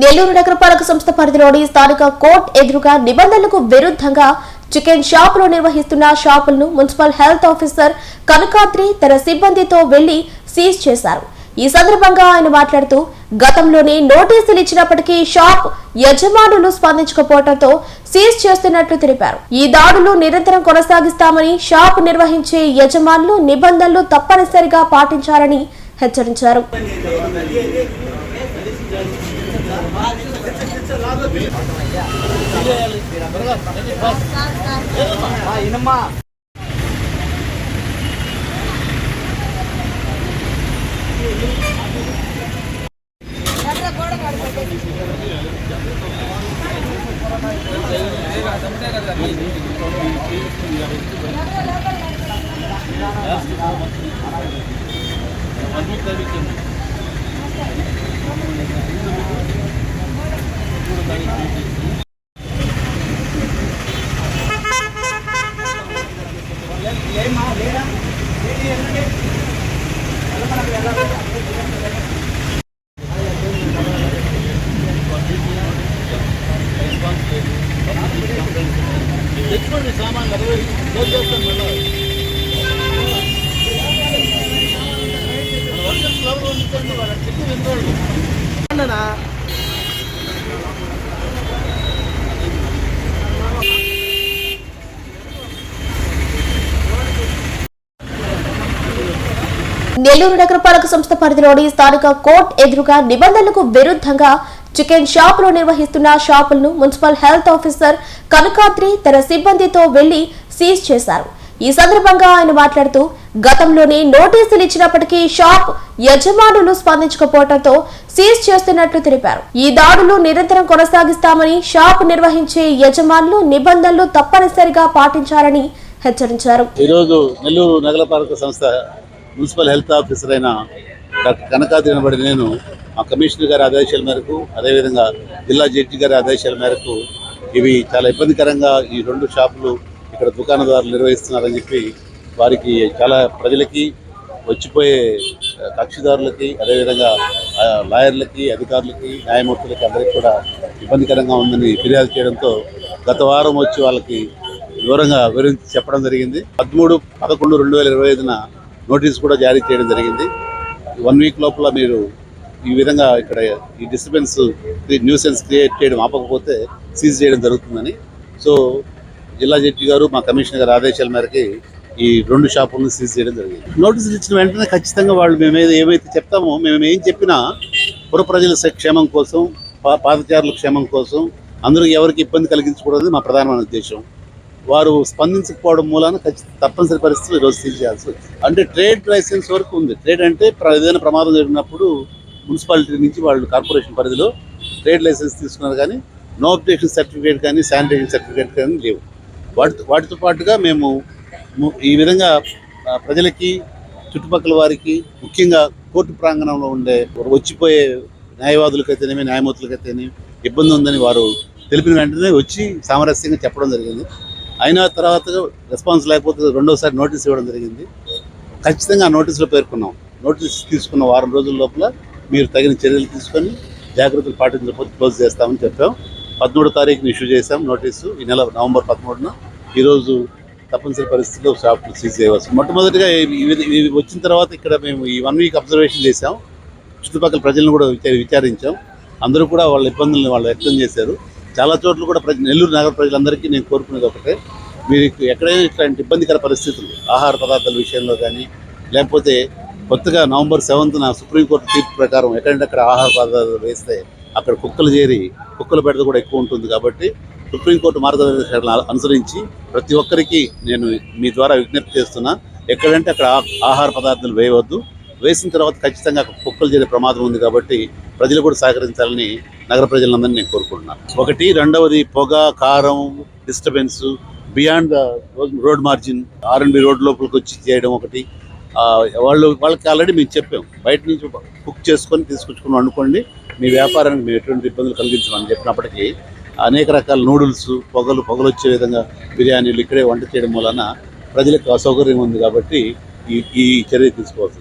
నెల్లూరు నగరపాలక సంస్థ పరిధిలోని స్థానిక కోర్ట్ ఎదురుగా నిబంధనలకు విరుద్ధంగా చికెన్ షాపులు నిర్వహిస్తున్న షాపులను మున్సిపల్ హెల్త్ ఆఫీసర్ కనకాద్రి తన సిబ్బందితో వెళ్ళి సీజ్ చేశారు. ఈ సందర్భంగా ఆయన మాట్లాడుతూ గతంలోనే నోటీసులు ఇచ్చినప్పటికీ షాప్ యజమానులు స్పందించకపోవడంతో సీజ్ చేస్తున్నట్లు తెలిపారు. ఈ దాడులు నిరంతరం కొనసాగిస్తామని షాప్ నిర్వహించే యజమానులు నిబంధనలు తప్పనిసరిగా పాటించాలని హెచ్చరించారు. என்னம்மா Thank you. తెచ్చుకోండి సామాన్లు అరవై రోజు చేస్తాను మళ్ళీ మన వర్కర్స్ ఎవరు ఉంచండి వాళ్ళ చెట్టు వినోళ్ళు నెల్లూరు నగరపాలక సంస్థ పరిధిలోని స్థానిక కోర్ట్ ఎదురుగా నిబంధనలకు విరుద్ధంగా చికెన్ షాపులు నిర్వహిస్తున్న షాపులను మున్సిపల్ హెల్త్ ఆఫీసర్ కనకాద్రి తన సిబ్బందితో వెళ్ళి సీజ్ చేశారు. ఈ సందర్భంగా ఆయన మాట్లాడుతూ గతంలోనే నోటీసులు ఇచ్చినప్పటికీ షాప్ యజమానులు స్పందించకపోవడంతో సీజ్ చేస్తున్నట్లు తెలిపారు. ఈ దాడులు నిరంతరం కొనసాగిస్తామని షాప్ నిర్వహించే యజమానులు నిబంధనలు తప్పనిసరిగా పాటించాలని హెచ్చరించారు. ఈరోజు నెల్లూరు నగరపాలక సంస్థ మున్సిపల్ హెల్త్ ఆఫీసర్ అయిన డాక్టర్ కనకాద్రి అనబడి నేను మా కమిషనర్ గారి ఆదేశాల మేరకు అదేవిధంగా జిల్లా జడ్జి గారి ఆదేశాల మేరకు ఇవి చాలా ఇబ్బందికరంగా ఈ రెండు షాపులు ఇక్కడ దుకాణదారులు నిర్వహిస్తున్నారని చెప్పి వారికి చాలా ప్రజలకి వచ్చిపోయే కక్షిదారులకి అదేవిధంగా లాయర్లకి అధికారులకి న్యాయమూర్తులకి అందరికీ కూడా ఇబ్బందికరంగా ఉందని ఫిర్యాదు చేయడంతో గత వారం వచ్చి వాళ్ళకి వివరంగా వివరించి చెప్పడం జరిగింది. పదమూడు పదకొండు రెండు వేల ఇరవై ఐదున నోటీస్ కూడా జారీ చేయడం జరిగింది. వన్ వీక్ లోపల మీరు ఈ విధంగా ఇక్కడ ఈ డిస్టర్బెన్స్ న్యూసెన్స్ క్రియేట్ చేయడం ఆపకపోతే సీజ్ చేయడం జరుగుతుందని. సో జిల్లా జడ్జి గారు మా కమిషనర్ గారి ఆదేశాల మేరకి ఈ రెండు షాపులను సీజ్ చేయడం జరిగింది. నోటీసులు ఇచ్చిన వెంటనే ఖచ్చితంగా వాళ్ళు మేము ఏమైతే చెప్తామో మేము ఏం చెప్పినా పుర ప్రజల క్షేమం కోసం పా- పాదచారుల క్షేమం కోసం అందరూ ఎవరికి ఇబ్బంది కలిగించకూడదు మా ప్రధానమైన ఉద్దేశం. వారు స్పందించకపోవడం మూలాన తప్పనిసరి పరిస్థితులు ఈరోజు సీజ్ చేయాల్సి అంటే ట్రేడ్ లైసెన్స్ వరకు ఉంది. ట్రేడ్ అంటే ప్ర- ఏదైనా ప్రమాదం జరిగినప్పుడు మున్సిపాలిటీ నుంచి వాళ్ళు కార్పొరేషన్ పరిధిలో ట్రేడ్ లైసెన్స్ తీసుకున్నారు కానీ నో అబ్జెక్షన్ సర్టిఫికేట్ కానీ శానిటేషన్ సర్టిఫికేట్ కానీ లేవు. వాటితో వాటితో పాటుగా మేము ఈ విధంగా ప్రజలకి చుట్టుపక్కల వారికి ముఖ్యంగా కోర్టు ప్రాంగణంలో ఉండే వచ్చిపోయే న్యాయవాదులకైతేనేమి న్యాయమూర్తులకైతేనే ఇబ్బంది ఉందని వారు తెలిపిన వెంటనే వచ్చి సామరస్యంగా చెప్పడం జరిగింది. అయిన తర్వాత రెస్పాన్స్ లేకపోతే రెండోసారి నోటీస్ ఇవ్వడం జరిగింది. ఖచ్చితంగా ఆ నోటీసులో పేర్కొన్నాం. నోటీస్ తీసుకున్న వారం రోజుల లోపల మీరు తగిన చర్యలు తీసుకొని జాగ్రత్తలు పాటించకపోతే క్లోజ్ చేస్తామని చెప్పాం. పదమూడో తారీఖున ఇష్యూ చేశాం నోటీసు. ఈ నెల నవంబర్ పదమూడున ఈరోజు తప్పనిసరి పరిస్థితుల్లో షాపులు సీజ్ చేయవచ్చు మొట్టమొదటిగా ఇవి ఇవి- వచ్చిన తర్వాత ఇక్కడ మేము ఈ వన్ వీక్ అబ్జర్వేషన్ చేసాం చుట్టుపక్కల ప్రజలను కూడా విచారించాం. అందరూ కూడా వాళ్ళ ఇబ్బందులను వాళ్ళు వ్యక్తం చేశారు. చాలా చోట్ల కూడా ప్రజ నెల్లూరు నగర ప్రజలందరికీ నేను కోరుకునేది ఒకటే. మీకు ఎక్కడైనా ఇట్లాంటి ఇబ్బందికర పరిస్థితులు ఆహార పదార్థాల విషయంలో కానీ లేకపోతే కొత్తగా నవంబర్ సెవెంత్న సుప్రీంకోర్టు తీర్పు ప్రకారం ఎక్కడంటే అక్కడ ఆహార పదార్థాలు వేస్తే అక్కడ కుక్కలు చేరి కుక్కల బెడద కూడా ఎక్కువ ఉంటుంది కాబట్టి సుప్రీంకోర్టు మార్గదర్శకాలను అనుసరించి ప్రతి ఒక్కరికి నేను మీ ద్వారా విజ్ఞప్తి చేస్తున్నా ఎక్కడంటే అక్కడ ఆహార పదార్థాలు వేయవద్దు. వేసిన తర్వాత ఖచ్చితంగా కుక్కలు చేరే ప్రమాదం ఉంది కాబట్టి ప్రజలు కూడా సహకరించాలని నగర ప్రజలందరినీ నేను కోరుకుంటున్నాను. ఒకటి రెండవది పొగ కారం disturbance beyond the road margin RNB road లోపలికి వచ్చి చేయడం ఒకటి. వాళ్ళు వాళ్ళకి ఆల్రెడీ మేము చెప్పాం. బయట నుంచి కుక్ చేసుకొని తీసుకొచ్చుకుని వండుకోండి. మీ వ్యాపారానికి మేము ఎటువంటి ఇబ్బందులు కలిగించమని చెప్పినప్పటికీ అనేక రకాల నూడిల్స్ పొగలు పొగలు వచ్చే విధంగా బిర్యానీలు ఇక్కడే వంట చేయడం వలన ప్రజలకు అసౌకర్యం ఉంది కాబట్టి ఈ ఈ చర్య తీసుకోవాల్సి